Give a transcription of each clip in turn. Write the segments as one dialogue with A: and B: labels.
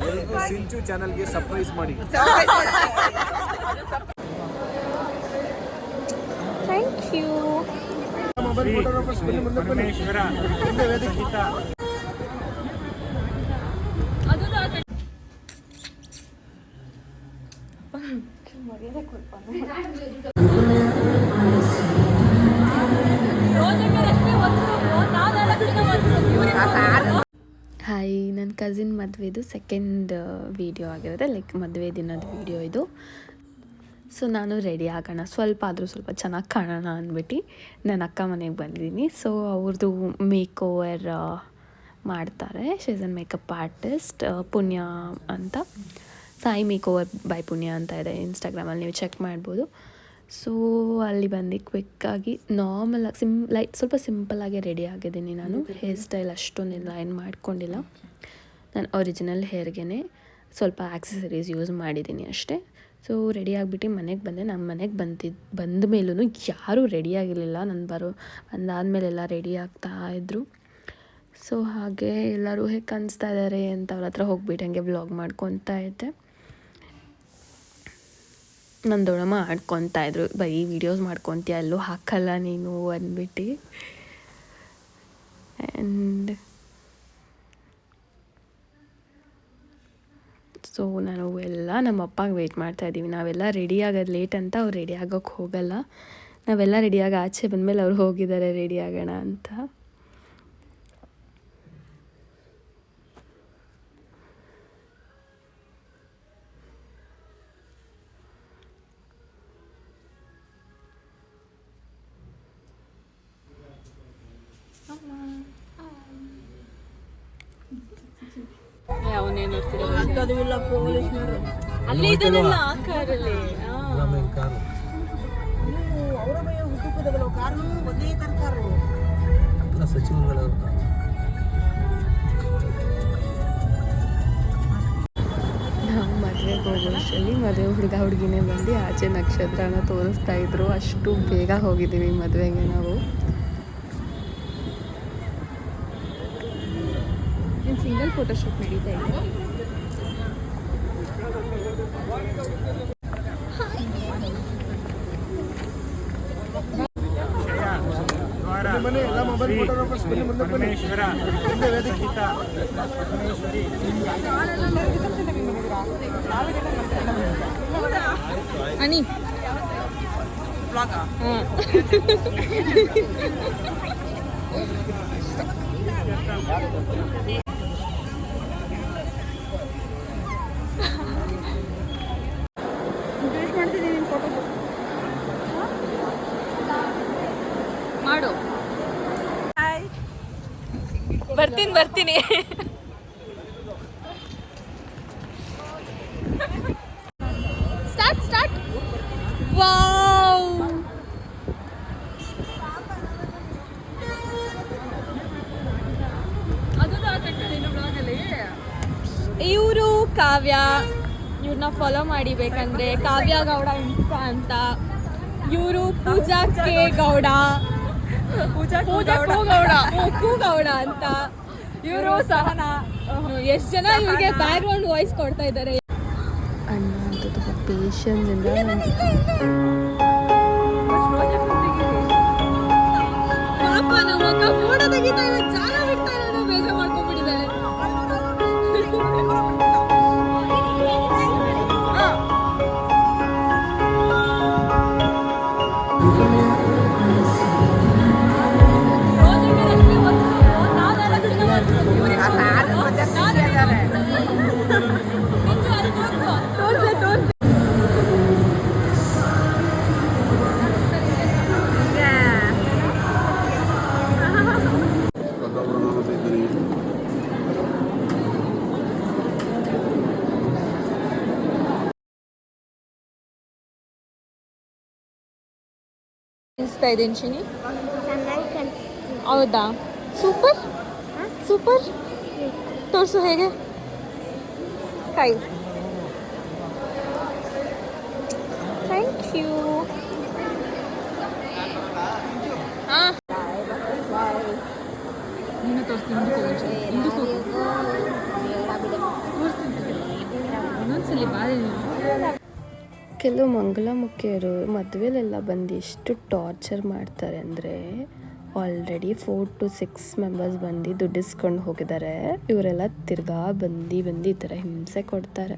A: ಎಲ್ರಿಗೂ ಸಿಂಚು ಚಾನಲ್ಗೆ ಸರ್ಪ್ರೈಸ್ ಮಾಡಿ.
B: ಥ್ಯಾಂಕ್ ಯು ಹಾಯ್ ನನ್ನ ಕಸಿನ್ ಮದುವೆದು ಸೆಕೆಂಡ್ ವೀಡಿಯೋ ಆಗಿರುತ್ತೆ. ಲೈಕ್ ಮದುವೆ ದಿನದ ವಿಡಿಯೋ ಇದು. ಸೊ ನಾನು ರೆಡಿ ಆಗೋಣ. ಸ್ವಲ್ಪ ಆದರೂ ಸ್ವಲ್ಪ ಚೆನ್ನಾಗಿ ಕಾಣೋಣ ಅಂದ್ಬಿಟ್ಟು ನನ್ನ ಅಕ್ಕ ಮನೆಗೆ ಬಂದಿದ್ದೀನಿ. ಸೊ ಅವ್ರದ್ದು ಮೇಕ್ ಓವರ್ ಮಾಡ್ತಾರೆ. ಶೀಸನ್ ಅನ್ ಮೇಕಪ್ ಆರ್ಟಿಸ್ಟ್ ಪುಣ್ಯ ಅಂತ. ಸಾಯಿ ಮೇಕ್ ಓವರ್ ಬೈ ಪುಣ್ಯ ಅಂತ ಇದೆ. ಇನ್ಸ್ಟಾಗ್ರಾಮಲ್ಲಿ ನೀವು ಚೆಕ್ ಮಾಡ್ಬೋದು. ಸೊ ಅಲ್ಲಿ ಬಂದು ಕ್ವಿಕ್ಕಾಗಿ ನಾರ್ಮಲ್ ಸಿಮ್ ಲೈಟ್ ಸ್ವಲ್ಪ ಸಿಂಪಲ್ಲಾಗಿ ರೆಡಿ ಆಗಿದ್ದೀನಿ ನಾನು. ಹೇರ್ ಸ್ಟೈಲ್ ಅಷ್ಟೊಂದಿಲ್ಲ ಏನು ಮಾಡ್ಕೊಂಡಿಲ್ಲ. ನಾನು ಒರಿಜಿನಲ್ ಹೇರ್ಗೆ ಸ್ವಲ್ಪ ಆಕ್ಸೆಸರೀಸ್ ಯೂಸ್ ಮಾಡಿದ್ದೀನಿ ಅಷ್ಟೇ. ಸೊ ರೆಡಿ ಆಗಿಬಿಟ್ಟು ಮನೆಗೆ ಬಂದೆ. ನಮ್ಮ ಮನೆಗೆ ಬಂದಿದ್ದು ಬಂದ ಮೇಲೂ ಯಾರೂ ರೆಡಿ ಆಗಿರಲಿಲ್ಲ. ನಾನು ಬರೋ ಬಂದಾದಮೇಲೆಲ್ಲ ರೆಡಿ ಆಗ್ತಾ ಇದ್ದರು ಸೊ ಹಾಗೆ ಎಲ್ಲರೂ ಹೇಗೆ ಕಾಣಿಸ್ತಾ ಇದ್ದಾರೆ ಅಂತ ಅವ್ರ ಹತ್ರ ಹೋಗ್ಬಿಟ್ಟು ಹಂಗೆ ವ್ಲಾಗ್ ಮಾಡ್ಕೊತಾ ಇದ್ದೆ. ನನ್ನ ದೊಡ್ಡಮ್ಮ ಆಡ್ಕೊತಾ ಇದ್ರು. ಬರೀ ವೀಡಿಯೋಸ್ ಮಾಡ್ಕೊತೀಯ ಎಲ್ಲೂ ಹಾಕಲ್ಲ ನೀನು ಅಂದ್ಬಿಟ್ಟು. ಆ್ಯಂಡ್ ಸೊ ನಾನು ಎಲ್ಲ ನಮ್ಮ ಅಪ್ಪಗೆ ವೆಯ್ಟ್ ಮಾಡ್ತಾ ಇದ್ದೀವಿ. ನಾವೆಲ್ಲ ರೆಡಿ ಆಗೋದು ಲೇಟ್ ಅಂತ ಅವ್ರು ರೆಡಿ ಆಗೋಕ್ಕೆ ಹೋಗಲ್ಲ. ನಾವೆಲ್ಲ ರೆಡಿಯಾಗಿ ಆಚೆ ಬಂದಮೇಲೆ ಅವ್ರು ಹೋಗಿದ್ದಾರೆ ರೆಡಿ ಆಗೋಣ ಅಂತ.
C: ಅಲ್ಲಿ
B: ನಾವು ಮದುವೆ ಹುಡುಗ ಹುಡುಗಿನೇ ಬಂದು ಆಚೆ ನಕ್ಷತ್ರನ ತೋರಿಸ್ತಾ ಇದ್ರು. ಅಷ್ಟು ಬೇಗ ಹೋಗಿದ್ದೀವಿ ಮದುವೆಗೆ ನಾವು.
C: ಸಿಂಗಲ್ ಫೋಟೋಶೂಟ್ ನಡೀತಾ ಇದೆ. ಅನಿ ಮಾಡು. ಬರ್ತೀನಿ ಬರ್ತೀನಿ. Start start. ವಾವ್. ಇವರು ಕಾವ್ಯ. ಇವ್ರನ್ನ ಫಾಲೋ ಮಾಡಿ ಬೇಕಂದ್ರೆ ಕಾವ್ಯ ಗೌಡ ಇನ್ಸ್ಟಾ ಅಂತ. ಇವರು ಪೂಜಾ ಕೆ ಗೌಡ. ಪೂಜಾ ಪೂಜಾ ಗೌಡ. ಗೌಡ. ಅಂತ. ಇವರು ಸಹನಾ. ಎಷ್ಟು ಜನ ಇವ್ರಿಗೆ ಬ್ಯಾಕ್ ಗ್ರೌಂಡ್ ವಾಯ್ಸ್ ಕೊಡ್ತಾ ಇದ್ದಾರೆ?
B: ಅಣ್ಣ ಅಂತ ತುಂಬ ಪೇಷನ್ಸಿಂದ
C: ಪಾಪ ನಮ್ಮ ಅಕ್ಕ ಫೋಟೋ ತೆಗಿತಾ ಇಲ್ಲ ಕಾಣಿಸ್ತಾ ಇದ್ದೀನಿ ಶಿನಿ? ಹೌದಾ? ಸೂಪರ್? ಸೂಪರ್? ತೋರಿಸು ಹೇಗೆ? ಕೈ. ಥ್ಯಾಂಕ್ ಯು ಹಾಂ. ನೀನು ತೋರಿಸ್ತೀನಿ ತೋರಿಸ್ತೀನಿ ಒಂದೊಂದ್ಸಲಿ ಬಾರಿ
B: ಕೆಲವು ಮಂಗಳಮುಖಿಯರು ಮದುವೆಲೆಲ್ಲ ಬಂದು ಎಷ್ಟು ಟಾರ್ಚರ್ ಮಾಡ್ತಾರೆ ಅಂದರೆ already four to six members ಬಂದು ದುಡ್ಡಿಸ್ಕೊಂಡು ಹೋಗಿದ್ದಾರೆ. ಇವರೆಲ್ಲ ತಿರ್ಗಾ ಬಂದು ಬಂದು ಈ ಥರ ಹಿಂಸೆ ಕೊಡ್ತಾರೆ.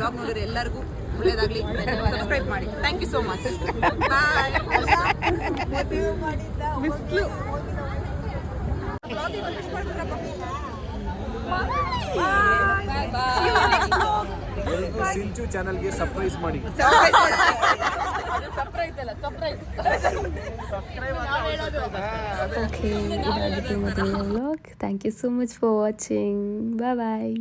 D: ಬ್ಲಾಗ್ ನೋಡಿದ್ರೆ ಎಲ್ಲರಿಗೂ ಒಳ್ಳೇದಾಗ್ಲಿ. ಸಬ್ಸ್ಕ್ರೈಬ್ ಮಾಡಿ. Thank you so much
A: Sinchu ಚಾನಲ್ಗೆ ಸರ್ಪ್ರೈಸ್ ಮಾಡಿ.
B: ಓಕೆ ಇದಾಗಿತ್ತು ಮದುವೆ vlog thank you so much for watching bye bye